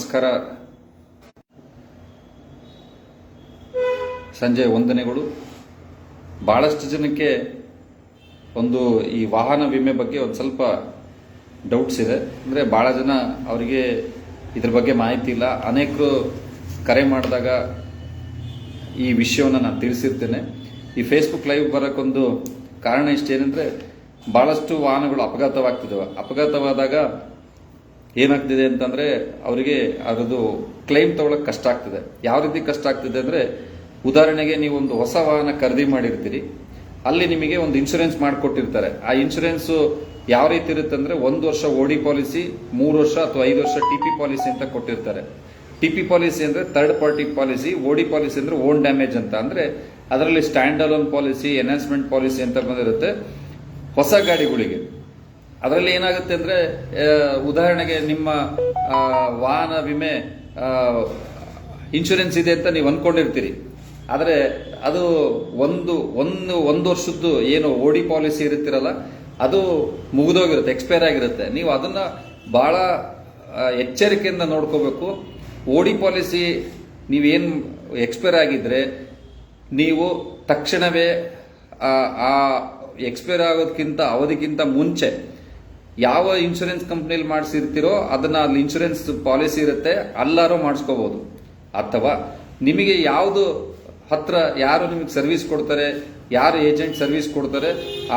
ನಮಸ್ಕಾರ. ಸಂಜೆ ವಂದನೆಗಳು ಭಾಳಷ್ಟು ಜನಕ್ಕೆ ಒಂದು ಈ ವಾಹನ ವಿಮೆ ಬಗ್ಗೆ ಒಂದು ಸ್ವಲ್ಪ ಡೌಟ್ಸ್ ಇದೆ. ಅಂದರೆ ಭಾಳ ಜನ ಅವರಿಗೆ ಇದ್ರ ಬಗ್ಗೆ ಮಾಹಿತಿ ಇಲ್ಲ. ಅನೇಕರು ಕರೆ ಮಾಡಿದಾಗ ಈ ವಿಷಯವನ್ನು ನಾನು ತಿಳಿಸಿರ್ತೇನೆ. ಈ ಫೇಸ್ಬುಕ್ ಲೈವ್ ಬರೋಕ್ಕೊಂದು ಕಾರಣ ಇಷ್ಟೇನೆಂದರೆ ಭಾಳಷ್ಟು ವಾಹನಗಳು ಅಪಘಾತವಾಗ್ತಿದ್ದಾವೆ. ಅಪಘಾತವಾದಾಗ ಏನಾಗ್ತಿದೆ ಅಂತಂದರೆ ಅವರಿಗೆ ಅದರದ್ದು ಕ್ಲೈಮ್ ತಗೊಳಕ್ಕೆ ಕಷ್ಟ ಆಗ್ತದೆ. ಯಾವ ರೀತಿ ಕಷ್ಟ ಆಗ್ತಿದೆ ಅಂದರೆ, ಉದಾಹರಣೆಗೆ ನೀವು ಒಂದು ಹೊಸ ವಾಹನ ಖರೀದಿ ಮಾಡಿರ್ತೀರಿ, ಅಲ್ಲಿ ನಿಮಗೆ ಒಂದು ಇನ್ಶೂರೆನ್ಸ್ ಮಾಡಿಕೊಟ್ಟಿರ್ತಾರೆ. ಆ ಇನ್ಶೂರೆನ್ಸು ಯಾವ ರೀತಿ ಇರುತ್ತೆ ಅಂದರೆ, ಒಂದು ವರ್ಷ ಓಡಿ ಪಾಲಿಸಿ, ಮೂರು ವರ್ಷ ಅಥವಾ ಐದು ವರ್ಷ ಟಿ ಪಿ ಪಾಲಿಸಿ ಅಂತ ಕೊಟ್ಟಿರ್ತಾರೆ. ಟಿ ಪಿ ಪಾಲಿಸಿ ಅಂದರೆ third party policy OD policy ಅಂದರೆ ಓನ್ ಡ್ಯಾಮೇಜ್ ಅಂತ. ಅಂದರೆ, ಅದರಲ್ಲಿ stand alone policy enhancement policy ಅಂತ ಬಂದಿರುತ್ತೆ. ಹೊಸ ಗಾಡಿಗಳಿಗೆ. ಅದರಲ್ಲಿ ಏನಾಗುತ್ತೆ ಅಂದರೆ ಉದಾಹರಣೆಗೆ ನಿಮ್ಮ ವಾಹನ ವಿಮೆ ಇನ್ಶೂರೆನ್ಸ್ ಇದೆ ಅಂತ ನೀವು ಅನ್ಕೊಂಡಿರ್ತೀರಿ. ಆದರೆ ಅದು ಒಂದು ಒಂದು ಒಂದು ವರ್ಷದ್ದು ಏನು ಓಡಿ ಪಾಲಿಸಿ ಇರುತ್ತಿರಲ್ಲ, ಅದು ಮುಗಿದೋಗಿರುತ್ತೆ ಎಕ್ಸ್ಪೈರ್ ಆಗಿರುತ್ತೆ. ನೀವು ಅದನ್ನ ಬಹಳ ಎಚ್ಚರಿಕೆಯಿಂದ ನೋಡ್ಕೋಬೇಕು. ಓಡಿ ಪಾಲಿಸಿ ನೀವೇನು ಎಕ್ಸ್ಪೈರ್ ಆಗಿದ್ರೆ, ನೀವು ತಕ್ಷಣವೇ, ಆ ಎಕ್ಸ್ಪೈರ್ ಆಗೋದಕ್ಕಿಂತ ಅವಧಿಗಿಂತ ಮುಂಚೆ ಯಾವ ಇನ್ಶೂರೆನ್ಸ್ ಕಂಪ್ನಿಲಿ ಮಾಡಿಸಿರ್ತೀರೋ ಅದನ್ನ ಅಲ್ಲಿ ಇನ್ಶೂರೆನ್ಸ್ ಪಾಲಿಸಿ ಇರುತ್ತೆ, ಅಲ್ಲಾರು ಮಾಡಿಸ್ಕೋಬಹುದು ಅಥವಾ ನಿಮಗೆ ಯಾವುದು ಹತ್ರ ಯಾರು ನಿಮಗೆ ಸರ್ವಿಸ್ ಕೊಡ್ತಾರೆ, ಯಾರು ಏಜೆಂಟ್ ಸರ್ವಿಸ್ ಕೊಡ್ತಾರೆ,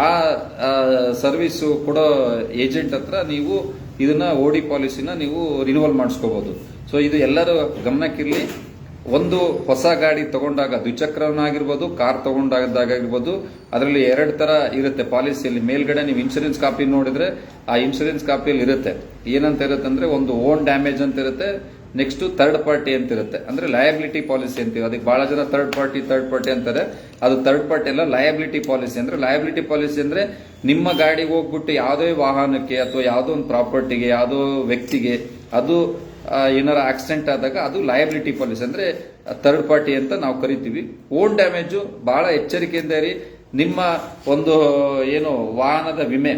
ಆ ಸರ್ವಿಸ್ ಕೊಡೋ ಏಜೆಂಟ್ ಹತ್ರ ನೀವು ಇದನ್ನ ಓಡಿ ಪಾಲಿಸಿನ ನೀವು ರಿನಿವಲ್ ಮಾಡಿಸ್ಕೋಬಹುದು ಸೊ ಇದು ಎಲ್ಲರೂ ಗಮನಕ್ಕಿರಲಿ. ಒಂದು ಹೊಸ ಗಾಡಿ ತಗೊಂಡಾಗ ದ್ವಿಚಕ್ರವನ್ನಾಗಿರ್ಬೋದು, ಕಾರ್ ತಗೊಂಡಾಗದಾಗಿರ್ಬೋದು ಅದರಲ್ಲಿ ಎರಡು ತರ ಇರುತ್ತೆ ಪಾಲಿಸಿಯಲ್ಲಿ. ಮೇಲ್ಗಡೆ ನೀವು ಇನ್ಶೂರೆನ್ಸ್ ಕಾಪಿ ನೋಡಿದ್ರೆ ಆ ಇನ್ಶೂರೆನ್ಸ್ ಕಾಪಿಯಲ್ಲಿ ಇರುತ್ತೆ. ಏನಂತ ಇರುತ್ತೆ ಅಂದ್ರೆ ಒಂದು ಓನ್ ಡ್ಯಾಮೇಜ್ ಅಂತ ಇರುತ್ತೆ. ನೆಕ್ಸ್ಟ್ ಥರ್ಡ್ ಪಾರ್ಟಿ ಅಂತ ಇರುತ್ತೆ ಅಂದ್ರೆ ಲಯಬಿಲಿಟಿ ಪಾಲಿಸಿ ಅಂತೀವಿ. ಅದಕ್ಕೆ ಬಹಳ ಜನ ಥರ್ಡ್ ಪಾರ್ಟಿ ಥರ್ಡ್ ಪಾರ್ಟಿ ಅಂತಾರೆ. ಅದು ಥರ್ಡ್ ಪಾರ್ಟಿ ಅಲ್ಲ ಲಯಬಿಲಿಟಿ ಪಾಲಿಸಿ ಅಂದ್ರೆ ಲಯಬಿಲಿಟಿ ಪಾಲಿಸಿ ಅಂದ್ರೆ ನಿಮ್ಮ ಗಾಡಿಗೆ ಹೋಗ್ಬಿಟ್ಟು ಯಾವುದೇ ವಾಹನಕ್ಕೆ ಅಥವಾ ಯಾವುದೋ ಒಂದು ಪ್ರಾಪರ್ಟಿಗೆ ಯಾವುದೋ ವ್ಯಕ್ತಿಗೆ ಅದು ಏನಾರ ಆಕ್ಸಿಡೆಂಟ್ ಆದಾಗ ಅದು ಲಯಬಿಲಿಟಿ ಪಾಲಿಸಿ ಅಂದ್ರೆ ಥರ್ಡ್ ಪಾರ್ಟಿ ಅಂತ ನಾವು ಕರಿತೀವಿ. ಓನ್ ಡ್ಯಾಮೇಜು ಬಹಳ ಎಚ್ಚರಿಕೆಯಿಂದ ಇರಿ. ನಿಮ್ಮ ಒಂದು, ಏನು ವಾಹನದ ವಿಮೆ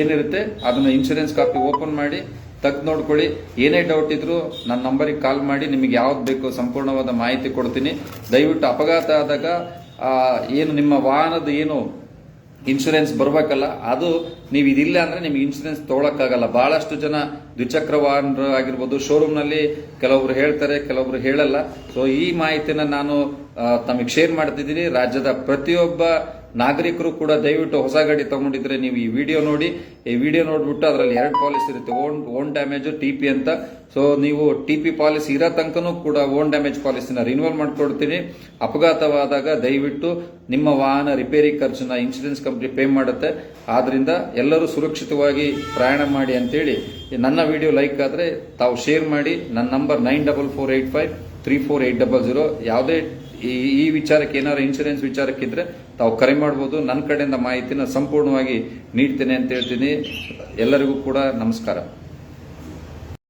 ಏನಿರುತ್ತೆ, ಅದನ್ನ ಇನ್ಶೂರೆನ್ಸ್ ಕಾಪಿ ಓಪನ್ ಮಾಡಿ ತೆಗ್ದು ನೋಡ್ಕೊಳ್ಳಿ. ಏನೇ ಡೌಟ್ ಇದ್ರು ನನ್ನ ನಂಬರಿಗೆ ಕಾಲ್ ಮಾಡಿ ನಿಮಗೆ ಯಾವ್ದು ಬೇಕು ಸಂಪೂರ್ಣವಾದ ಮಾಹಿತಿ ಕೊಡ್ತೀನಿ. ದಯವಿಟ್ಟು ಅಪಘಾತ ಆದಾಗ ಏನು ನಿಮ್ಮ ವಾಹನದ ಏನು ಇನ್ಶೂರೆನ್ಸ್ ಬರ್ಬೇಕಲ್ಲ, ಅದು ನೀವು ಇದಿಲ್ಲ ಅಂದ್ರೆ ನಿಮ್ಗೆ ಇನ್ಶೂರೆನ್ಸ್ ತೊಗೊಳಕ್ಕಾಗಲ್ಲ. ಬಹಳಷ್ಟು ಜನ ದ್ವಿಚಕ್ರ ವಾಹನ ಆಗಿರ್ಬೋದು ಶೋರೂಮ್ನಲ್ಲಿ ಕೆಲವೊಬ್ರು ಹೇಳ್ತಾರೆ ಕೆಲವರು ಹೇಳಲ್ಲ. ಸೊ ಈ ಮಾಹಿತಿನ ನಾನು ತಮಗೆ ಶೇರ್ ಮಾಡ್ತಿದ್ದೀನಿ. ರಾಜ್ಯದ ಪ್ರತಿಯೊಬ್ಬ ನಾಗರಿಕರು ಕೂಡ ದಯವಿಟ್ಟು ಹೊಸ ಗಾಡಿ ತಗೊಂಡಿದ್ರೆ ನೀವು ಈ ವಿಡಿಯೋ ನೋಡಿ. ಈ ವಿಡಿಯೋ ನೋಡ್ಬಿಟ್ಟು ಅದರಲ್ಲಿ ಎರಡು ಪಾಲಿಸಿ ಇರುತ್ತೆ. Own own damage T P ಅಂತ. ಸೊ ನೀವು ಟಿ ಪಿ ಪಾಲಿಸಿ ಇರೋ ತನಕನೂ ಕೂಡ ಓನ್ ಡ್ಯಾಮೇಜ್ ಪಾಲಿಸಿನ ರಿನ್ಯೂವಲ್ ಮಾಡ್ಕೊಡ್ತೀನಿ. ಅಪಘಾತವಾದಾಗ ದಯವಿಟ್ಟು ನಿಮ್ಮ ವಾಹನ ರಿಪೇರಿ ಖರ್ಚನ್ನ ಇನ್ಶೂರೆನ್ಸ್ ಕಂಪ್ನಿ ಪೇ ಮಾಡುತ್ತೆ. ಆದ್ರಿಂದ ಎಲ್ಲರೂ ಸುರಕ್ಷಿತವಾಗಿ ಪ್ರಯಾಣ ಮಾಡಿ ಅಂತೇಳಿ. ನನ್ನ ವಿಡಿಯೋ ಲೈಕ್ ಆದರೆ ತಾವು ಶೇರ್ ಮಾಡಿ. ನನ್ನ number nine double four eight five three four eight double zero ಯಾವುದೇ ಈ ಈ ವಿಚಾರಕ್ಕೆ ಏನಾರು ಇನ್ಶೂರೆನ್ಸ್ ವಿಚಾರಕ್ಕಿದ್ರೆ ತಾವು ಕರೆ ಮಾಡ್ಬೋದು. ನನ್ನ ಕಡೆಯಿಂದ ಮಾಹಿತಿನ ಸಂಪೂರ್ಣವಾಗಿ ನೀಡ್ತೇನೆ ಅಂತ ಹೇಳ್ತೀನಿ. ಎಲ್ಲರಿಗೂ ಕೂಡ ನಮಸ್ಕಾರ.